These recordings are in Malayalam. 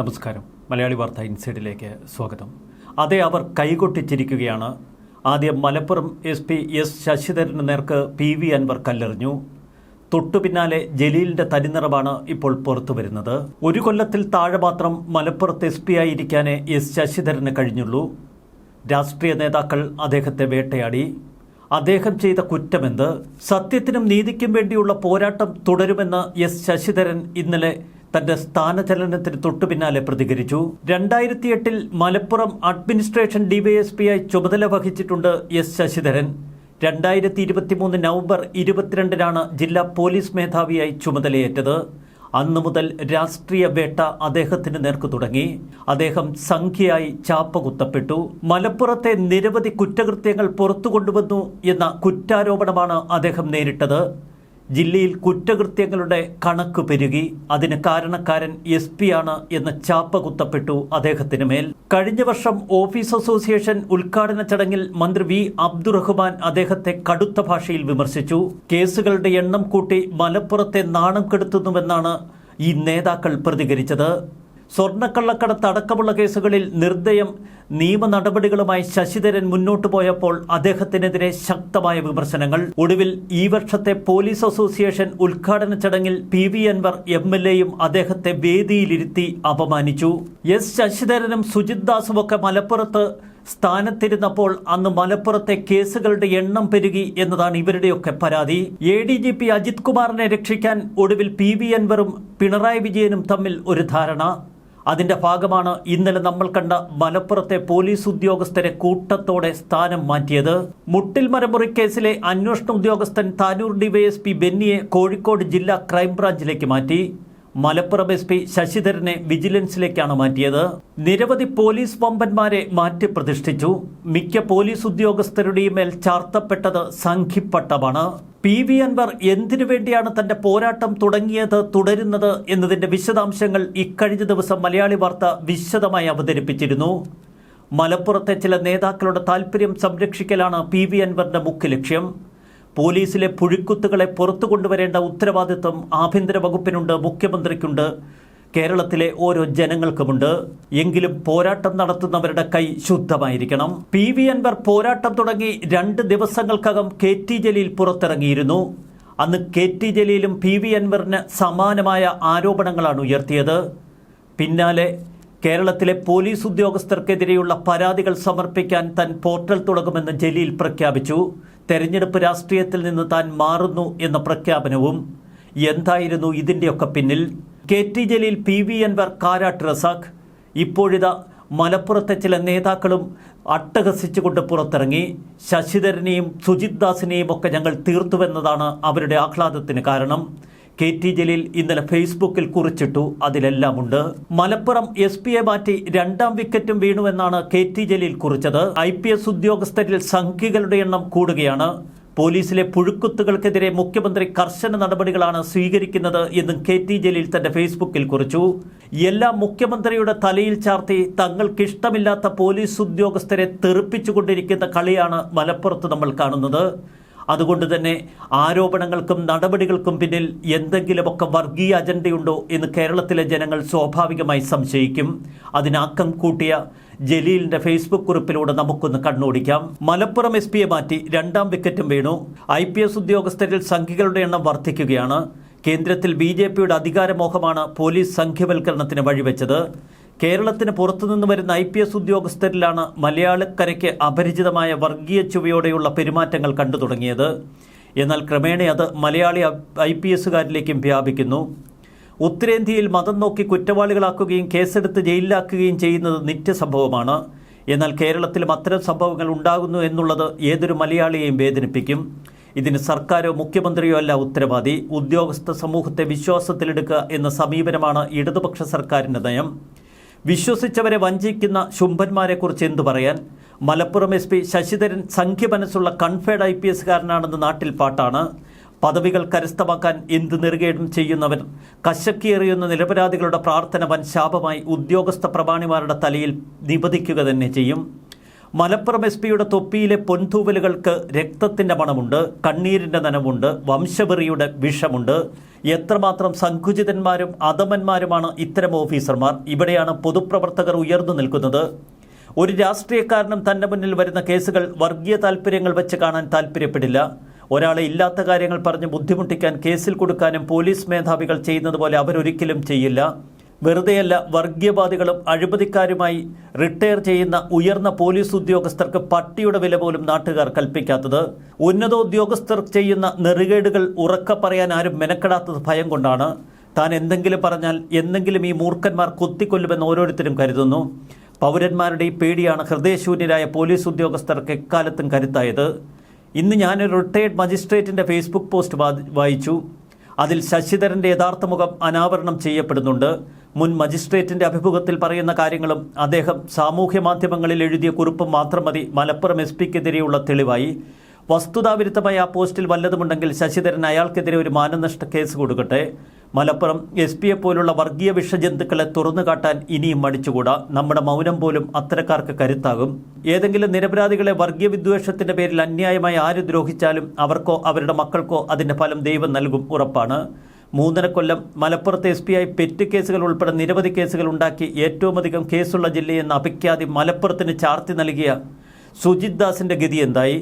നമസ്കാരം. മലയാളി വാർത്ത ഇൻസൈഡിലേക്ക് സ്വാഗതം. അതേ അവർ കൈകൊട്ടിച്ചിരിക്കുകയാണ്. ആദ്യം മലപ്പുറം എസ് പി എസ് ശശിധരന് നേർക്ക് പി വി അൻവർ കല്ലെറിഞ്ഞു. തൊട്ടു പിന്നാലെ ജലീലിന്റെ തനിനിറമാണ് ഇപ്പോൾ പുറത്തു വരുന്നത്. ഒരു കൊല്ലത്തിൽ താഴെ മാത്രം മലപ്പുറത്ത് എസ് പി ആയിരിക്കാനേ എസ് ശശിധരന് കഴിഞ്ഞുള്ളൂ. രാഷ്ട്രീയ നേതാക്കൾ അദ്ദേഹത്തെ വേട്ടയാടി. അദ്ദേഹം ചെയ്ത കുറ്റമെന്ത്? സത്യത്തിനും നീതിക്കും വേണ്ടിയുള്ള പോരാട്ടം തുടരുമെന്ന് എസ് ശശിധരൻ ഇന്നലെ തന്റെ സ്ഥാനചലനത്തിന് തൊട്ടു പിന്നാലെ പ്രതികരിച്ചു. രണ്ടായിരത്തി എട്ടിൽ മലപ്പുറം അഡ്മിനിസ്ട്രേഷൻ ഡിവൈഎസ്പിയായി ചുമതല വഹിച്ചിട്ടുണ്ട് എസ് ശശിധരൻ. രണ്ടായിരത്തി ഇരുപത്തിമൂന്ന് നവംബർ ഇരുപത്തിരണ്ടിനാണ് ജില്ലാ പോലീസ് മേധാവിയായി ചുമതലയേറ്റത്. അന്നു മുതൽ രാഷ്ട്രീയ വേട്ട അദ്ദേഹത്തിന് നേർക്കു തുടങ്ങി. അദ്ദേഹം സംഖ്യയായി ചാപ്പകുത്തപ്പെട്ടു. മലപ്പുറത്തെ നിരവധി കുറ്റകൃത്യങ്ങൾ പുറത്തു കൊണ്ടുവന്നു എന്ന കുറ്റാരോപണമാണ് അദ്ദേഹം നേരിട്ടത്. ജില്ലയിൽ കുറ്റകൃത്യങ്ങളുടെ കണക്ക് പെരുകി അതിന് കാരണക്കാരൻ എസ് ആണ് എന്ന ചാപ്പ കുത്തപ്പെട്ടു അദ്ദേഹത്തിന് മേൽ. കഴിഞ്ഞ വർഷം ഓഫീസ് അസോസിയേഷൻ ഉദ്ഘാടന ചടങ്ങിൽ മന്ത്രി വി അബ്ദുറഹ്മാൻ അദ്ദേഹത്തെ കടുത്ത ഭാഷയിൽ വിമർശിച്ചു. കേസുകളുടെ എണ്ണം കൂട്ടി മലപ്പുറത്തെ നാണം കെടുത്തുന്നുവെന്നാണ് ഈ നേതാക്കൾ പ്രതികരിച്ചത്. സ്വർണക്കള്ളക്കടത്ത് അടക്കമുള്ള കേസുകളിൽ നിർദ്ദയം നിയമ നടപടികളുമായി ശശിധരൻ മുന്നോട്ടു പോയപ്പോൾ അദ്ദേഹത്തിനെതിരെ ശക്തമായ വിമർശനങ്ങൾ. ഒടുവിൽ ഈ വർഷത്തെ പോലീസ് അസോസിയേഷൻ ഉദ്ഘാടന ചടങ്ങിൽ P V Anvar M L അദ്ദേഹത്തെ വേദിയിലിരുത്തി അപമാനിച്ചു. എസ് ശശിധരനും സുജിത് ദാസുമൊക്കെ മലപ്പുറത്ത് സ്ഥാനത്തിരുന്നപ്പോൾ അന്ന് മലപ്പുറത്തെ കേസുകളുടെ എണ്ണം പെരുകി എന്നതാണ് ഇവരുടെയൊക്കെ പരാതി. A D G P Ajith കുമാറിനെ രക്ഷിക്കാൻ ഒടുവിൽ പി വി അൻവറും പിണറായി വിജയനും തമ്മിൽ ഒരു ധാരണ. അതിന്റെ ഭാഗമാണ് ഇന്നലെ നമ്മൾ കണ്ട മലപ്പുറത്തെ പോലീസ് ഉദ്യോഗസ്ഥരെ കൂട്ടത്തോടെ സ്ഥാനം മാറ്റിയത്. മുട്ടിൽ മരമുറി കേസിലെ അന്വേഷണ ഉദ്യോഗസ്ഥൻ താനൂർ ഡിവൈഎസ്പി ബെന്നിയെ കോഴിക്കോട് ജില്ലാ ക്രൈംബ്രാഞ്ചിലേക്ക് മാറ്റി. മലപ്പുറം എസ് പി ശശിധരനെ വിജിലൻസിലേക്കാണ് മാറ്റിയത്. നിരവധി പോലീസ് വമ്പന്മാരെ മാറ്റി പ്രതിഷ്ഠിച്ചു. മിക്ക പോലീസ് ഉദ്യോഗസ്ഥരുടെയും മേൽ ചാർത്തപ്പെട്ടത് സംഘിപ്പട്ടമാണ്. പി വി അൻവർ എന്തിനു വേണ്ടിയാണ് തന്റെ പോരാട്ടം തുടങ്ങിയത് തുടരുന്നത് എന്നതിന്റെ വിശദാംശങ്ങൾ ഇക്കഴിഞ്ഞ ദിവസം മലയാളി വാർത്ത വിശദമായി അവതരിപ്പിച്ചിരുന്നു. മലപ്പുറത്തെ ചില നേതാക്കളുടെ താൽപ്പര്യം സംരക്ഷിക്കലാണ് പി വി അൻവറിന്റെ മുഖ്യ ലക്ഷ്യം. പോലീസിലെ പുഴുക്കുത്തുകളെ പുറത്തു കൊണ്ടുവരേണ്ട ഉത്തരവാദിത്വം ആഭ്യന്തര വകുപ്പിനുണ്ട് മുഖ്യമന്ത്രിക്കുണ്ട് കേരളത്തിലെ ഓരോ ജനങ്ങൾക്കുമുണ്ട്. എങ്കിലും പോരാട്ടം നടത്തുന്നവരുടെ കൈ ശുദ്ധമായിരിക്കണം. പി വി അൻവർ പോരാട്ടം തുടങ്ങി രണ്ട് ദിവസങ്ങൾക്കകം കെ ടി ജലീൽ പുറത്തിറങ്ങിയിരുന്നു. അന്ന് കെ ടി ജലീലും പി വി അൻവറിന് സമാനമായ ആരോപണങ്ങളാണ് ഉയർത്തിയത്. പിന്നാലെ കേരളത്തിലെ പോലീസ് ഉദ്യോഗസ്ഥർക്കെതിരെയുള്ള പരാതികൾ സമർപ്പിക്കാൻ തൻ പോർട്ടൽ തുടങ്ങുമെന്ന് ജലീൽ പ്രഖ്യാപിച്ചു. തെരഞ്ഞെടുപ്പ് രാഷ്ട്രീയത്തിൽ നിന്ന് താൻ മാറുന്നു എന്ന പ്രഖ്യാപനവും എന്തായിരുന്നു ഇതിന്റെയൊക്കെ പിന്നിൽ? K T Jaleel P V Anvar Karat Razak. ഇപ്പോഴിതാ മലപ്പുറത്തെ ചില നേതാക്കളും അട്ടഹസിച്ചുകൊണ്ട് പുറത്തിറങ്ങി. ശശിധരനെയും സുജിത് ദാസിനെയും ഒക്കെ ഞങ്ങൾ തീർത്തുവെന്നതാണ് അവരുടെ ആഹ്ലാദത്തിന് കാരണം. കെ ടി ജലീൽ ഇന്നലെ ഫേസ്ബുക്കിൽ കുറിച്ചിട്ടു. അതിലെല്ലാമുണ്ട്. മലപ്പുറം എസ് പിയെ മാറ്റി രണ്ടാം വിക്കറ്റും വീണുവെന്നാണ് കെ ടി ജലീൽ കുറിച്ചത്. ഐ പി എസ് ഉദ്യോഗസ്ഥരിൽ സംഖ്യകളുടെ എണ്ണം കൂടുകയാണ്. പോലീസിലെ പുഴുക്കുത്തുകൾക്കെതിരെ മുഖ്യമന്ത്രി കർശന നടപടികളാണ് സ്വീകരിക്കുന്നത് എന്നും കെ ടി ജലീൽ തന്റെ ഫേസ്ബുക്കിൽ കുറിച്ചു. എല്ലാം മുഖ്യമന്ത്രിയുടെ തലയിൽ ചാർത്തി തങ്ങൾക്കിഷ്ടമില്ലാത്ത പോലീസ് ഉദ്യോഗസ്ഥരെ തെറിപ്പിച്ചുകൊണ്ടിരിക്കുന്ന കളിയാണ് മലപ്പുറത്ത് നമ്മൾ കാണുന്നത്. അതുകൊണ്ട് തന്നെ ആരോപണങ്ങൾക്കും നടപടികൾക്കും പിന്നിൽ എന്തെങ്കിലുമൊക്കെ വർഗീയ അജണ്ടയുണ്ടോ എന്ന് കേരളത്തിലെ ജനങ്ങൾ സ്വാഭാവികമായി സംശയിക്കും. അതിനാക്കം കൂട്ടിയ ജലീലിന്റെ ഫേസ്ബുക്ക് കുറിപ്പിലൂടെ നമുക്കൊന്ന് കണ്ണോടിക്കാം. മലപ്പുറം എസ് പിയെ മാറ്റി രണ്ടാം വിക്കറ്റും വീണു. ഐ പി എസ് ഉദ്യോഗസ്ഥരിൽ സംഖ്യകളുടെ എണ്ണം വർദ്ധിക്കുകയാണ്. കേന്ദ്രത്തിൽ ബി ജെ പിയുടെ അധികാരമോഹമാണ് പോലീസ് സംഖ്യവൽക്കരണത്തിന് വഴിവെച്ചത്. കേരളത്തിന് പുറത്തുനിന്ന് വരുന്ന ഐ പി എസ് ഉദ്യോഗസ്ഥരിലാണ് മലയാളക്കരയ്ക്ക് അപരിചിതമായ വർഗീയ ചുവയോടെയുള്ള പെരുമാറ്റങ്ങൾ കണ്ടു തുടങ്ങിയത്. എന്നാൽ ക്രമേണ അത് മലയാളി ഐ പി എസുകാരിലേക്കും വ്യാപിക്കുന്നു. ഉത്തരേന്ത്യയിൽ മതം നോക്കി കുറ്റവാളികളാക്കുകയും കേസെടുത്ത് ജയിലിലാക്കുകയും ചെയ്യുന്നത് നിത്യസംഭവമാണ്. എന്നാൽ കേരളത്തിലും അത്തരം സംഭവങ്ങൾ ഉണ്ടാകുന്നു എന്നുള്ളത് ഏതൊരു മലയാളിയെയും വേദനിപ്പിക്കും. ഇതിന് സർക്കാരോ മുഖ്യമന്ത്രിയോ അല്ല ഉത്തരവാദി. ഉദ്യോഗസ്ഥ സമൂഹത്തെ വിശ്വാസത്തിലെടുക്കുക എന്ന സമീപനമാണ് ഇടതുപക്ഷ സർക്കാരിന്റെ നയം. വിശ്വസിച്ചവരെ വഞ്ചിക്കുന്ന ശുംഭന്മാരെക്കുറിച്ച് എന്തു പറയാൻ? മലപ്പുറം എസ് പി ശശിധരൻ സംഖ്യ മനസ്സുള്ള കൺഫേഡ് ഐ പി എസുകാരനാണെന്ന് നാട്ടിൽ പാട്ടാണ്. പദവികൾ കരസ്ഥമാക്കാൻ എന്ത് നെറുകേടും ചെയ്യുന്നവൻ? കശക്കിയെറിയുന്ന നിരപരാധികളുടെ പ്രാർത്ഥന വൻ ശാപമായി ഉദ്യോഗസ്ഥ പ്രമാണിമാരുടെ തലയിൽ നിപതിക്കുക തന്നെ ചെയ്യും. മലപ്പുറം എസ് പിയുടെ തൊപ്പിയിലെ പൊൻതൂവലുകൾക്ക് രക്തത്തിന്റെ മണമുണ്ട് കണ്ണീരിന്റെ നനവുണ്ട് വംശവെറിയുടെ വിഷമുണ്ട്. എത്രമാത്രം സങ്കുചിതന്മാരും അധമന്മാരുമാണ് ഇത്തരം ഓഫീസർമാർ. ഇവിടെയാണ് പൊതുപ്രവർത്തകർ ഉയർന്നു നിൽക്കുന്നത്. ഒരു രാഷ്ട്രീയക്കാരനും തന്റെ മുന്നിൽ വരുന്ന കേസുകൾ വർഗീയ താല്പര്യങ്ങൾ വെച്ച് കാണാൻ താല്പര്യപ്പെടില്ല ഒരാളെ ഇല്ലാത്ത കാര്യങ്ങൾ പറഞ്ഞ് ബുദ്ധിമുട്ടിക്കാൻ കേസിൽ കൊടുക്കാനും പോലീസ് മേധാവികൾ ചെയ്യുന്നത് പോലെ അവരൊരിക്കലും ചെയ്യില്ല. വെറുതെയല്ല വർഗീയവാദികളും അഴിമതിക്കാരുമായി റിട്ടയർ ചെയ്യുന്ന ഉയർന്ന പോലീസ് ഉദ്യോഗസ്ഥർക്ക് പട്ടിയുടെ വില പോലും നാട്ടുകാർ കൽപ്പിക്കാത്തത്. ഉന്നത ഉദ്യോഗസ്ഥർ ചെയ്യുന്ന നെറുകേടുകൾ ഉറക്ക പറയാൻ ആരും മെനക്കെടാത്തത് ഭയം കൊണ്ടാണ്. താൻ എന്തെങ്കിലും പറഞ്ഞാൽ എന്തെങ്കിലും ഈ മൂർഖന്മാർ കുത്തിക്കൊല്ലുമെന്ന് ഓരോരുത്തരും കരുതുന്നു. പൗരന്മാരുടെ ഈ പേടിയാണ് ഹൃദയശൂന്യരായ പോലീസ് ഉദ്യോഗസ്ഥർക്ക് എക്കാലത്തും കരുത്തായത്. ഇന്ന് ഞാനൊരു റിട്ടയർഡ് മജിസ്ട്രേറ്റിന്റെ ഫേസ്ബുക്ക് പോസ്റ്റ് വായിച്ചു. അതിൽ ശശിധരന്റെ യഥാർത്ഥ മുഖം അനാവരണം ചെയ്യപ്പെടുന്നുണ്ട്. മുൻ മജിസ്ട്രേറ്റിന്റെ അഭിമുഖത്തിൽ പറയുന്ന കാര്യങ്ങളും അദ്ദേഹം സാമൂഹ്യ മാധ്യമങ്ങളിൽ എഴുതിയ കുറിപ്പും മാത്രം മതി. മലപ്പുറം എസ് പിക്കെതിരെയുള്ള തെളിവായി. വസ്തുതാവിരുദ്ധമായ ആ പോസ്റ്റിൽ വല്ലതുമുണ്ടെങ്കിൽ ശശിധരൻ അയാൾക്കെതിരെ ഒരു മാനനഷ്ട കേസ് കൊടുക്കട്ടെ. മലപ്പുറം എസ് പിയെ പോലുള്ള വർഗീയ വിഷജന്തുക്കളെ തുറന്നു കാട്ടാൻ ഇനിയും മടിച്ചുകൂടാ. നമ്മുടെ മൗനം പോലും അത്തരക്കാർക്ക് കരുത്താകും. ഏതെങ്കിലും നിരപരാധികളെ വർഗീയ വിദ്വേഷത്തിന്റെ പേരിൽ അന്യായമായി ആര് ദ്രോഹിച്ചാലും അവർക്കോ അവരുടെ മക്കൾക്കോ അതിന്റെ ഫലം ദൈവം നൽകും ഉറപ്പാണ്. മൂന്നര കൊല്ലം മലപ്പുറത്ത് എസ് പി ഐ പെറ്റ് കേസുകൾ ഉൾപ്പെടെ നിരവധി കേസുകൾ ഉണ്ടാക്കി ഏറ്റവും അധികം കേസുള്ള ജില്ലയെന്ന് അഭിഖ്യാതി മലപ്പുറത്തിന് ചാർത്തി നൽകിയ സുജിത് ദാസിന്റെ ഗതി എന്തായി?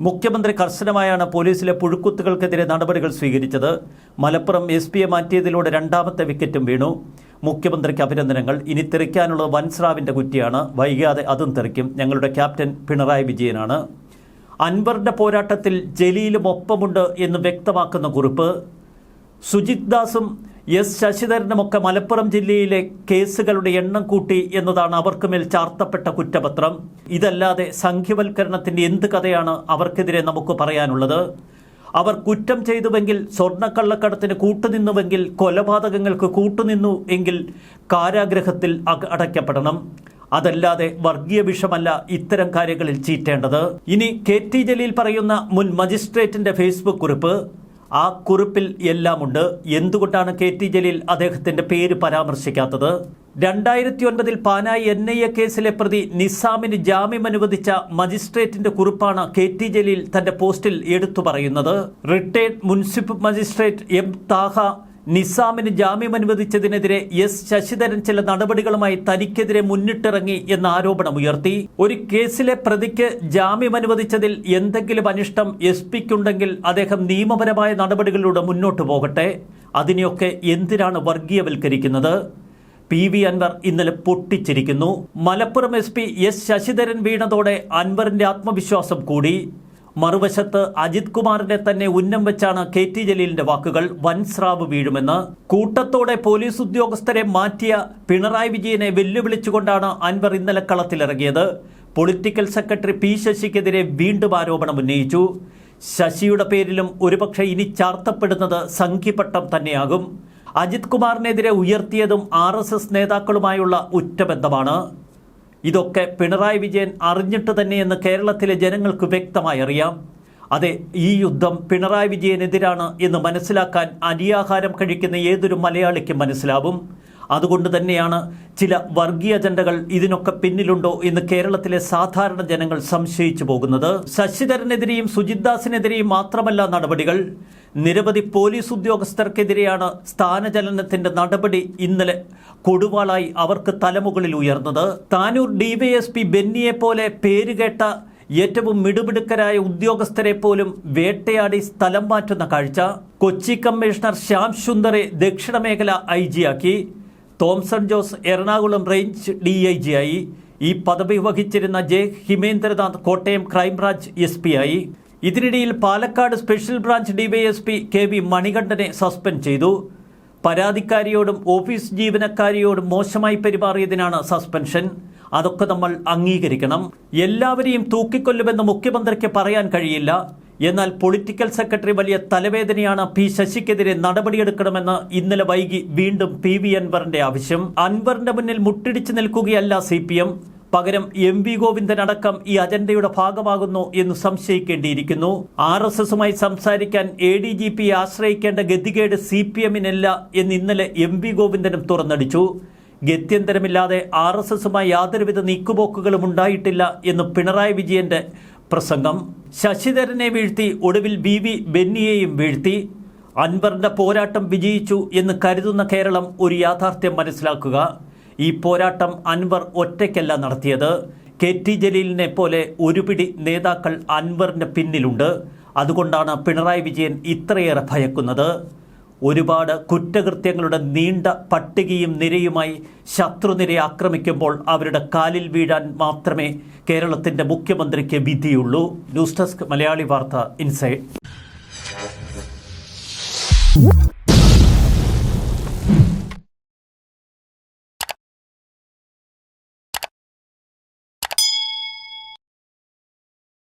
മുഖ്യമന്ത്രി കർശനമായാണ് പോലീസിലെ പുഴുക്കുത്തുകൾക്കെതിരെ നടപടികൾ സ്വീകരിച്ചത്. മലപ്പുറം എസ് പിയെ മാറ്റിയതിലൂടെ രണ്ടാമത്തെ വിക്കറ്റും വീണു. മുഖ്യമന്ത്രിക്ക് അഭിനന്ദനങ്ങൾ. ഇനി തെറിക്കാനുള്ളത് വൻസ്രാവിന്റെ കുറ്റിയാണ്. വൈകാതെ അതും തെറിക്കും. ഞങ്ങളുടെ ക്യാപ്റ്റൻ പിണറായി വിജയനാണ്. അൻവറിന്റെ പോരാട്ടത്തിൽ ജലീലും ഒപ്പമുണ്ട് എന്ന് വ്യക്തമാക്കുന്ന കുറിപ്പ്. സുജിത് ദാസും എസ് ശശിധരനുമൊക്കെ മലപ്പുറം ജില്ലയിലെ കേസുകളുടെ എണ്ണം കൂട്ടി എന്നതാണ് അവർക്ക് മേൽ ചാർത്തപ്പെട്ട കുറ്റപത്രം. ഇതല്ലാതെ സംഖ്യവൽക്കരണത്തിന്റെ എന്ത് കഥയാണ് അവർക്കെതിരെ നമുക്ക് പറയാനുള്ളത്? അവർ കുറ്റം ചെയ്തുവെങ്കിൽ സ്വർണക്കള്ളക്കടത്തിന് കൂട്ടുനിന്നുവെങ്കിൽ കൊലപാതകങ്ങൾക്ക് കൂട്ടുനിന്നു എങ്കിൽ കാരാഗ്രഹത്തിൽ അടയ്ക്കപ്പെടണം. അതല്ലാതെ വർഗീയ വിഷമല്ല ഇത്തരം കാര്യങ്ങളിൽ ചീറ്റേണ്ടത്. ഇനി കെ ടി ജലീൽ പറയുന്ന മുൻ മജിസ്ട്രേറ്റിന്റെ ഫേസ്ബുക്ക് കുറിപ്പ്. ആ കുറിപ്പിൽ എല്ലാമുണ്ട്. എന്തുകൊണ്ടാണ് കെ ടി ജലീൽ അദ്ദേഹത്തിന്റെ പേര് പരാമർശിക്കാത്തത്? രണ്ടായിരത്തി ഒൻപതിൽ പാനായി എൻ ഐ എ കേസിലെ പ്രതി നിസാമിന് ജാമ്യം അനുവദിച്ച മജിസ്ട്രേറ്റിന്റെ കുറിപ്പാണ് കെ ടി ജലീൽ തന്റെ പോസ്റ്റിൽ എടുത്തു പറയുന്നത്. Retired municipal magistrate M Thaha നിസാമിന് ജാമ്യം അനുവദിച്ചതിനെതിരെ എസ് ശശിധരൻ ചില നടപടികളുമായി തനിക്കെതിരെ മുന്നിട്ടിറങ്ങി എന്ന ആരോപണം ഉയർത്തി. ഒരു കേസിലെ പ്രതിക്ക് ജാമ്യം അനുവദിച്ചതിൽ എന്തെങ്കിലും അനിഷ്ടം എസ് പിക്കുണ്ടെങ്കിൽ അദ്ദേഹം നിയമപരമായ നടപടികളിലൂടെ മുന്നോട്ടു പോകട്ടെ. അതിനെയൊക്കെ എന്തിനാണ് വർഗീയവൽക്കരിക്കുന്നത്? പി വി അൻവർ ഇന്നലെ പൊട്ടിച്ചിരിക്കുന്നു. Malappuram S P S Sasidharan വീണതോടെ അൻവറിന്റെ ആത്മവിശ്വാസം കൂടി. മറുവശത്ത് അജിത് കുമാറിനെ തന്നെ ഉന്നം വെച്ചാണ് കെ ടി ജലീലിന്റെ വാക്കുകൾ. വൻസ്രാവ് വീഴുമെന്ന് കൂട്ടത്തോടെ പോലീസ് ഉദ്യോഗസ്ഥരെ മാറ്റിയ പിണറായി വിജയനെ വെല്ലുവിളിച്ചുകൊണ്ടാണ് അൻവർ ഇന്നലെ കളത്തിലിറങ്ങിയത്. പൊളിറ്റിക്കൽ സെക്രട്ടറി പി ശശിക്കെതിരെ വീണ്ടും ആരോപണം ഉന്നയിച്ചു. ശശിയുടെ പേരിലും ഒരുപക്ഷെ ഇനി ചാർത്തപ്പെടുന്നത് സംഖ്യപട്ടം തന്നെയാകും. അജിത് കുമാറിനെതിരെ ഉയർത്തിയതും ആർ എസ് എസ് നേതാക്കളുമായുള്ള ഉറ്റബന്ധമാണ്. ഇതൊക്കെ പിണറായി വിജയൻ അറിഞ്ഞിട്ട് തന്നെയെന്ന് കേരളത്തിലെ ജനങ്ങൾക്ക് വ്യക്തമായി അറിയാം. അതെ ഈ യുദ്ധം പിണറായി വിജയനെതിരാണ് എന്ന് മനസ്സിലാക്കാൻ അരിയാഹാരം കഴിക്കുന്ന ഏതൊരു മലയാളിക്കും മനസ്സിലാവും. അതുകൊണ്ട് തന്നെയാണ് ചില വർഗീയ അജണ്ടകൾ ഇതിനൊക്കെ പിന്നിലുണ്ടോ എന്ന് കേരളത്തിലെ സാധാരണ ജനങ്ങൾ സംശയിച്ചു പോകുന്നത്. ശശിധരനെതിരെയും സുജിത് ദാസിനെതിരെയും മാത്രമല്ല നടപടികൾ. നിരവധി പോലീസ് ഉദ്യോഗസ്ഥർക്കെതിരെയാണ് സ്ഥാനചലനത്തിന്റെ നടപടി ഇന്നലെ കൊടുവാളായി അവർക്ക് തലമുകളിൽ ഉയർന്നത്. താനൂർ ഡിവൈഎസ്പി ബെന്നിയെ പോലെ പേരുകേട്ട ഏറ്റവും മിടുമിടുക്കരായ ഉദ്യോഗസ്ഥരെ പോലും വേട്ടയാടി സ്ഥലം മാറ്റുന്ന കാഴ്ച. കൊച്ചി കമ്മീഷണർ ശ്യാം സുന്ദറെ ദക്ഷിണ മേഖല I ജിയാക്കി Thomson Jose Ernakulam range D I G ആയി ഈ പദവി വഹിച്ചിരുന്ന J Himendranath Kottayam crime branch S P ആയി ഇതിനിടയിൽ Palakkad special branch DYSP K V മണികണ്ഠനെ suspend ചെയ്തു. പരാതിക്കാരിയോടും ഓഫീസ് ജീവനക്കാരിയോടും മോശമായി പെരുമാറിയതിനാണ് സസ്പെൻഷൻ. അതൊക്കെ നമ്മൾ അംഗീകരിക്കണം. എല്ലാവരെയും തൂക്കിക്കൊല്ലുമെന്ന് മുഖ്യമന്ത്രിക്ക് പറയാൻ കഴിയില്ല. എന്നാൽ പൊളിറ്റിക്കൽ സെക്രട്ടറി വലിയ തലവേദനയാണ് പി ശശിക്കെതിരെ നടപടിയെടുക്കണമെന്ന് ഇന്നലെ വൈകി വീണ്ടും പി വി അൻവറിന്റെ ആവശ്യം. അൻവറിന്റെ മുന്നിൽ മുട്ടിടിച്ചു നിൽക്കുകയല്ല സി പി എം. പകരം എം വി ഗോവിന്ദൻ അടക്കം ഈ അജണ്ടയുടെ ഭാഗമാകുന്നു എന്ന് സംശയിക്കേണ്ടിയിരിക്കുന്നു. ആർ എസ് എസുമായി സംസാരിക്കാൻ എ ഡി ജി പി ആശ്രയിക്കേണ്ട ഗതികേട് സി പി എമ്മിനല്ല എന്ന് ഇന്നലെ എം വി ഗോവിന്ദനും തുറന്നടിച്ചു. ഗത്യന്തരമില്ലാതെ ആർ എസ് എസുമായി യാതൊരുവിധ നീക്കുപോക്കുകളും ഉണ്ടായിട്ടില്ല എന്ന് പിണറായി വിജയന്റെ പ്രസംഗം. ശശിധരനെ വീഴ്ത്തി ഒടുവിൽ ബി വി ബെന്നിയെയും വീഴ്ത്തി. അൻവറിന്റെ പോരാട്ടം വിജയിച്ചു എന്ന് കരുതുന്ന കേരളം ഒരു യാഥാർത്ഥ്യം മനസ്സിലാക്കുക. ഈ പോരാട്ടം അൻവർ ഒറ്റയ്ക്കല്ല നടത്തിയത്. കെ ടി ജലീലിനെ പോലെ ഒരുപിടി നേതാക്കൾ അൻവറിന്റെ പിന്നിലുണ്ട്. അതുകൊണ്ടാണ് പിണറായി വിജയൻ ഇത്രയേറെ ഭയക്കുന്നത്. ഒരുപാട് കുറ്റകൃത്യങ്ങളുടെ നീണ്ട പട്ടികയും നിരയുമായി ശത്രുനിരയെ ആക്രമിക്കുമ്പോൾ അവരുടെ കാലിൽ വീഴാൻ മാത്രമേ കേരളത്തിന്റെ മുഖ്യമന്ത്രിക്ക് വിധിയുള്ളൂ. ന്യൂസ് ഡെസ്ക് മലയാളി വാർത്ത ഇൻസൈഡ്.